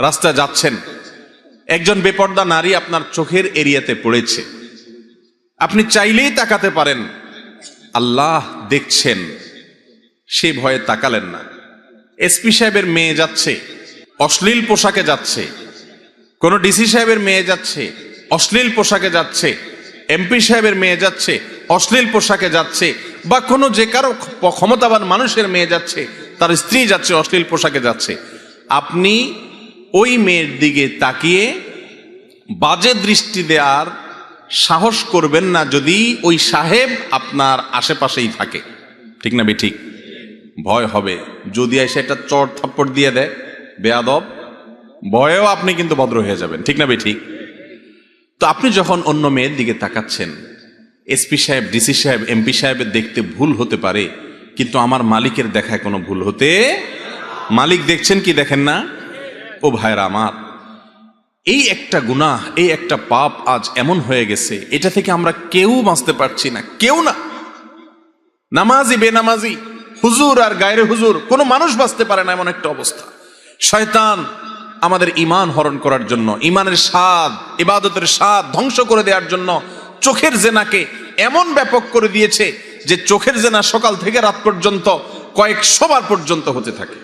রাস্তা যাচ্ছেন। একজন বেপর্দা নারী আপনার চোখের এরিয়াতে পড়েছে। আপনি চাইলেই তাকাতে পারেন। আল্লাহ দেখছেন। সে ভয়ে তাকালেন না। এসপি সাহেবের মেয়ে যাচ্ছে। অশ্লীল পোশাকে যাচ্ছে। কোন ডিসি সাহেবের মেয়ে যাচ্ছে। অশ্লীল পোশাকে যাচ্ছে। এমপি সাহেবের মেয়ে যাচ্ছে। অশ্লীল পোশাকে যাচ্ছে। বা কোনো যে কারও ক্ষমতাবান মানুষের মেয়ে যাচ্ছে। তার স্ত্রী যাচ্ছে, অশ্লীল পোশাকে যাচ্ছে। আপনি ওই মেয়ের দিকে তাকিয়ে বাজে দৃষ্টি দেওয়ার সাহস করবেন না যদি ওই সাহেব আপনার আশেপাশেই থাকে। ঠিক না বে ঠিক? ভয় হবে। যদি এসে একটা চট থাপ্পড় দিয়ে দেয়, বেয়াদব, ভয়েও আপনি কিন্তু ভদ্র হয়ে যাবেন। ঠিক না বে ঠিক? তো আপনি যখন অন্য মেয়ের দিকে তাকাচ্ছেন এসপি সাহেব ডিসি সাহেব এমপি সাহেবের দেখতে ভুল হতে পারে, কিন্তু আমার মালিকের দেখায় কোনো ভুল হতে, মালিক দেখছেন কি দেখেন না? ও ভাইরা আমার, এই একটা গুনাহ, এই একটা পাপ আজ এমন হয়ে গেছে, এটা থেকে আমরা কেউ বাঁচতে পারছি না, কেউ না। নামাজি, বেনামাজি, হুজুর আর গায়ের হুজুর, কোনো মানুষ বাঁচতে পারে না এমন একটা অবস্থা। শয়তান আমাদের ইমান হরণ করার জন্য ইমানের স্বাদ, ইবাদতের স্বাদ ধ্বংস করে দেওয়ার জন্য চোখের জেনাকে এমন ব্যাপক করে দিয়েছে যে চোখের জেনা সকাল থেকে রাত পর্যন্ত কয়েক সবার পর্যন্ত হতে থাকে।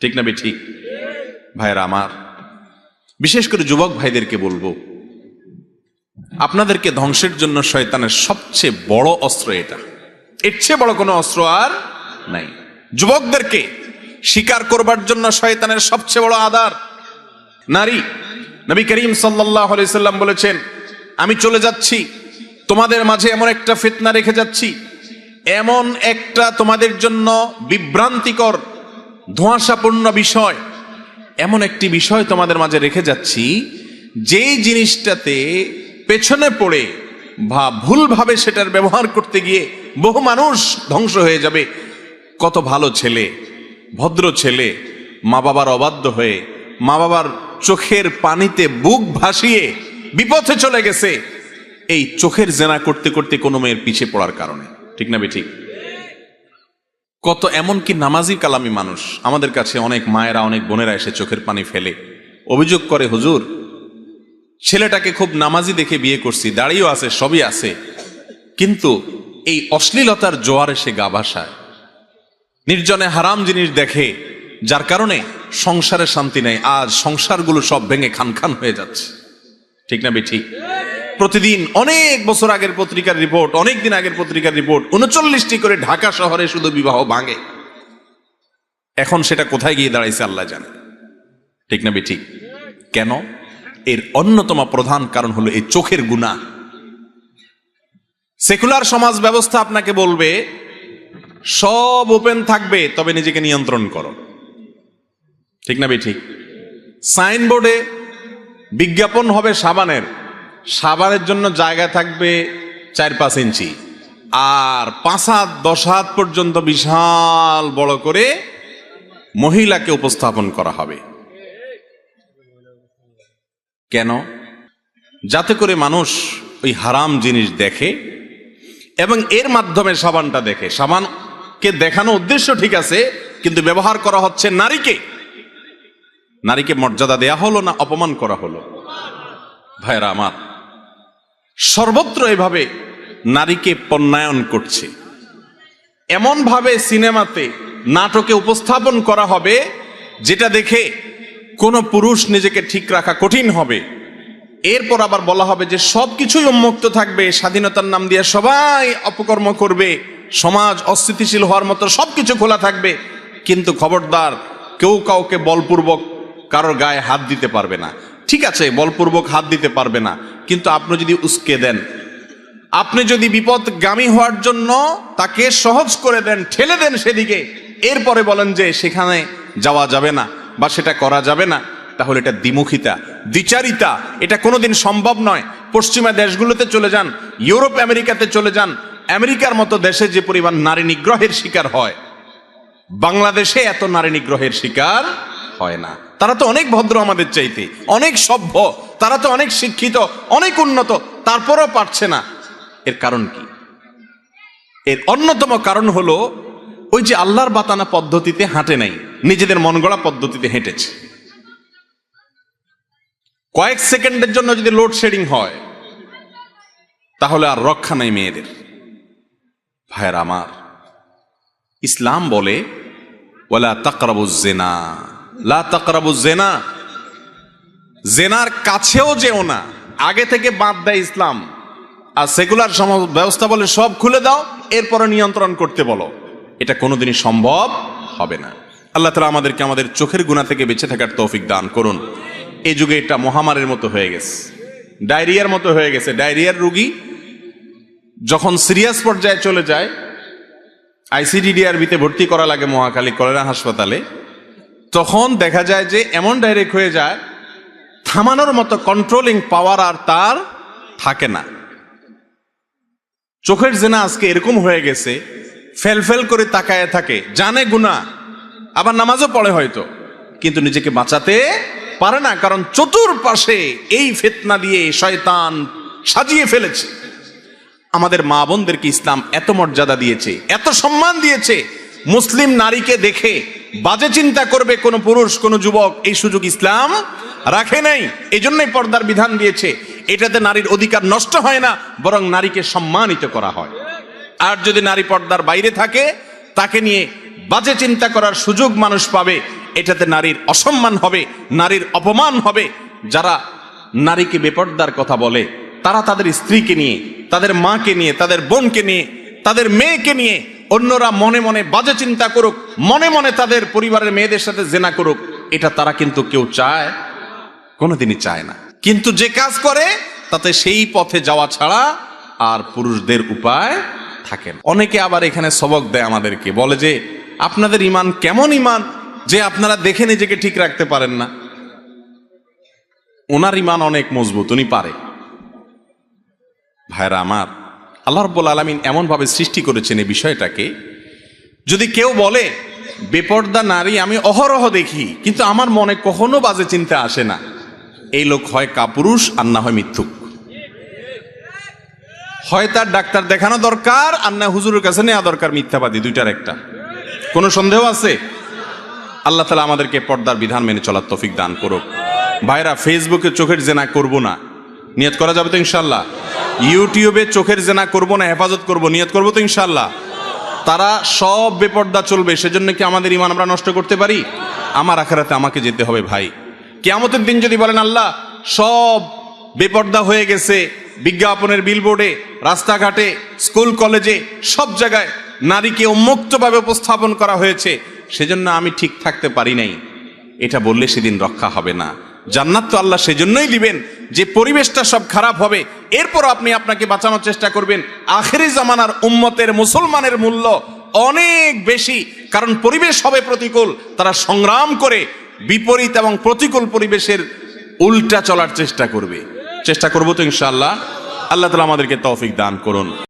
ঠিক না বে ঠিক? ভাইরা আমার, বিশেষ করে যুবক ভাইদেরকে বলব, আপনাদেরকে ধ্বংসের জন্য শয়তানের সবচেয়ে বড় অস্ত্র এটা। এর চেয়ে বড় কোনো অস্ত্র আর নাই। যুবকদেরকে শিকার করবার জন্য শয়তানের সবচেয়ে বড় আধার নারী। নবী করিম সাল্লাম বলেছেন, আমি চলে যাচ্ছি, তোমাদের মাঝে এমন একটা ফিতনা রেখে যাচ্ছি, এমন একটা তোমাদের জন্য বিভ্রান্তিকর, ধোঁয়াশাপূর্ণ বিষয় এমন একটি বিষয় তোমাদের মাঝে রেখে যাচ্ছি, যেই জিনিসটাতে পেছনে পড়ে বা ভুলভাবে সেটার ব্যবহার করতে গিয়ে বহু মানুষ ধ্বংস হয়ে যাবে। কত ভালো ছেলে, ভদ্র ছেলে, মা বাবার অবাধ্য হয়ে, মা বাবার চোখের পানিতে বুক ভাসিয়ে বিপথে চলে গেছে। এই চোখের জেনা করতে করতে কোনো মেয়ের পিছে পড়ার কারণে। ঠিক না বে ঠিক? কত এমন কি নামাজি কালামি মানুষ। আমাদের কাছে অনেক মায়েরা, অনেক বোনেরা এসে চোখের পানি ফেলে। অভিযোগ করে, হুজুর, ছেলেটাকে খুব নামাজি দেখে বিয়ে করছি, দাড়িও আছে, সবই আছে। কিন্তু এই অশ্লীলতার জোয়ারে সে গা ভাসায়। নির্জনে হারাম জিনিস দেখে, যার কারণে সংসারে শান্তি নেই, আজ সংসারগুলো সব ভেঙে খান খান হয়ে যাচ্ছে। ঠিক না বে ঠিক প্রতিদিন, অনেক বছর আগের পত্রিকার রিপোর্ট, অনেক দিন আগের পত্রিকার রিপোর্ট, উনচল্লিশটি করে ঢাকা শহরে শুধু বিবাহ ভাঙে। এখন সেটা কোথায় গিয়ে দাঁড়াইছে আল্লাহ জানে। ঠিক না ঠিক কেন? এর অন্যতম প্রধান কারণ হলো এই চোখের গুণা। সেকুলার সমাজ ব্যবস্থা আপনাকে বলবে, সব ওপেন থাকবে, তবে নিজেকে নিয়ন্ত্রণ করো। ঠিক না ঠিক সাইনবোর্ডে বিজ্ঞাপন হবে সাবানের। সাবানের জন্য জায়গা থাকবে চার পাঁচ ইঞ্চি। আর পাঁচ হাত, দশ হাত পর্যন্ত বিশাল বড় করে মহিলাকে উপস্থাপন করা হবে। কেন? যাতে করে মানুষ ওই হারাম জিনিস দেখে এবং এর মাধ্যমে সাবানটা দেখে। সাবানকে দেখানো উদ্দেশ্য ঠিক আছে, কিন্তু ব্যবহার করা হচ্ছে নারীকে। নারীকে মর্যাদা দেয়া হলো না অপমান করা হলো? ভাইরা আমার সর্বত্র এভাবে নারীকে পণ্যায়ন করছে। এমন ভাবে সিনেমাতে নাটকে উপস্থাপন করা হবে, যেটা দেখে কোনো পুরুষ নিজেকে ঠিক রাখা কঠিন হবে। এরপর আবার বলা হবে যে সব কিছুই উন্মুক্ত থাকবে, স্বাধীনতার নাম দিয়ে সবাই অপকর্ম করবে, সমাজ অস্থিতিশীল হওয়ার মতো সবকিছু খোলা থাকবে, কিন্তু খবরদার কেউ কাউকে বলপূর্বক কারোর গায়ে হাত দিতে পারবে না। ঠিক আছে, বলপূর্বক হাত দিতে পারবে না। কিন্তু আপনি যদি উস্কে দেন, আপনি যদি বিপদগামী হওয়ার জন্য তাকে সহজ করে দেন, ঠেলে দেন সেদিকে, এরপরে বলেন যে সেখানে যাওয়া যাবে না বা সেটা করা যাবে না, তাহলে এটা দ্বিমুখিতা, দ্বিচারিতা, এটা কোনোদিন সম্ভব নয়। পশ্চিমা দেশগুলোতে চলে যান, ইউরোপ, আমেরিকাতে চলে যান, আমেরিকার মতো দেশে যে পরিমাণ নারী নিগ্রহের শিকার হয়, বাংলাদেশে এত নারী নিগ্রহের শিকার হয় না। তারা তো অনেক ভদ্র আমাদের চাইতে, অনেক সভ্য, তারা তো অনেক শিক্ষিত, অনেক উন্নত, তারপরেও পারছে না। এর কারণ কি? এর অন্যতম কারণ হলো, ওই যে আল্লাহর বাতানা পদ্ধতিতে হাঁটে নাই, নিজেদের মন গড়া পদ্ধতিতে হেঁটেছে। কয়েক সেকেন্ডের জন্য যদি লোডশেডিং হয়, তাহলে আর রক্ষা নাই মেয়েদের। ভাইয়ের আমার, ইসলাম বলে ওলা তাকরাবু জেনা। লা তাকরাবু জেনা জেনার কাছেও যেও না। আগে থেকে বাদ দেয় ইসলাম। আর সেকুলার সমাজ ব্যবস্থা বলে সব খুলে দাও, এরপরে নিয়ন্ত্রণ করতে বলো। এটা কোনোদিনই সম্ভব হবে না। আল্লাহ তালা আমাদেরকে আমাদের চোখের গুণা থেকে বেঁচে থাকার তৌফিক দান করুন। এই যুগে এটা মহামারীর মতো হয়ে গেছে। ডায়রিয়ার মতো হয়ে গেছে। ডায়রিয়ার রুগী যখন সিরিয়াস পর্যায়ে চলে যায়, আইসিডিডিআরবিতে ভর্তি করা লাগে মহাখালী কলেরা হাসপাতালে তখন দেখা যায় যে এমন ডাইরেক্ট হয়ে যায়, থামানোর মতো কন্ট্রোলিং পাওয়ার আর তার থাকে না। চোখের জেনা আজকে এরকম হয়ে গেছে, ফেল ফেল করে তাকায় থাকে, জানে গুণা আবার নামাজও পড়ে হয়তো, কিন্তু নিজেকে বাঁচাতে পারে না, কারণ চতুর্পাশে এই ফেতনা দিয়ে শয়তান সাজিয়ে ফেলেছে। আমাদের মা বোনদেরকে ইসলাম এত মর্যাদা দিয়েছে, এত সম্মান দিয়েছে, মুসলিম নারীকে দেখে বাজে চিন্তা করবে কোনো পুরুষ, কোনো যুবক এই সুযোগ ইসলাম রাখে নাই। এই জন্যই পর্দার বিধান দিয়েছে, এটাতে নারীর অধিকার নষ্ট হয় না, বরং নারীকে সম্মানিত করা হয়। আর যদি নারী পর্দার বাইরে থাকে, তাকে নিয়ে বাজে চিন্তা করার সুযোগ মানুষ পাবে, এটাতে নারীর অসম্মান হবে, নারীর অপমান হবে। যারা নারীকে বেপর্দার কথা বলে, তারা তাদের স্ত্রীকে নিয়ে, তাদের মাকে নিয়ে, তাদের বোনকে নিয়ে, তাদের মেয়েকে নিয়ে অন্যরা মনে মনে বাজে চিন্তা করুক, মনে মনে তাদের পরিবারের মেয়েদের সাথে জেনা করুক, এটা তারা কিন্তু কেউ চায়, কোনোদিনই চায় না। কিন্তু যে কাজ করে, তাতে সেই পথে যাওয়া ছাড়া আর পুরুষদের উপায় থাকে না। অনেকে আবার এখানে সবক দেয় আমাদেরকে, বলে যে, আপনাদের ইমান কেমন ইমান যে আপনারা দেখে নিজেকে ঠিক রাখতে পারেন না? ওনার ইমান অনেক মজবুত, উনি পারে। ভাইরা আমার আল্লাহ রব্বুল আলমিন এমনভাবে সৃষ্টি করেছেন এই বিষয়টাকে, যদি কেউ বলে, বেপর্দা নারী, আমি অহরহ দেখি, কিন্তু আমার মনে কখনো বাজে চিন্তা আসে না। এই লোক হয় কাপুরুষ আর না হয় মিথ্যুক। হয় তার ডাক্তার দেখানো দরকার আর না হুজুরের কাছে নেওয়া দরকার মিথ্যাবাদী, দুইটার একটা। কোনো সন্দেহ আছে? আল্লাহ তালা আমাদেরকে পর্দার বিধান মেনে চলার তফিক দান করুক। ভাইরা ফেসবুকে চোখের জেনা করব না। নিয়ত করা যাবে তো ইনশাল্লাহ ইউটিউবে চোখের জেনা করব না, হেফাজত করব, নিয়ত করব তো ইনশাল্লাহ তারা সব বেপর্দা চলবে, সেজন্য কি আমাদের ইমান আমরা নষ্ট করতে পারি? আমার আখেরাতে আমাকে যেতে হবে ভাই। কেয়ামতের দিন যদি বলেন, আল্লাহ, সব বেপর্দা হয়ে গেছে, বিজ্ঞাপনের বিলবোর্ডে রাস্তাঘাটে স্কুল কলেজে সব জায়গায় নারীকে উন্মুক্তভাবে উপস্থাপন করা হয়েছে, সেজন্য আমি ঠিক থাকতে পারি নাই। এটা বললে সেদিন রক্ষা হবে না। জান্নাত তো আল্লাহ সেজন্যই দিবেন, যে পরিবেশটা সব খারাপ হবে এরপর আপনি আপনাকে বাঁচানোর চেষ্টা করবেন। আখেরি জামানার উম্মতের মুসলমানের মূল্য অনেক বেশি, কারণ পরিবেশ হবে প্রতিকূল, তারা সংগ্রাম করে বিপরীত এবং প্রতিকূল পরিবেশের উল্টা চলার চেষ্টা করবে। চেষ্টা করব তো ইনশাআল্লাহ। আল্লাহ তালা আমাদেরকে তৌফিক দান করুন।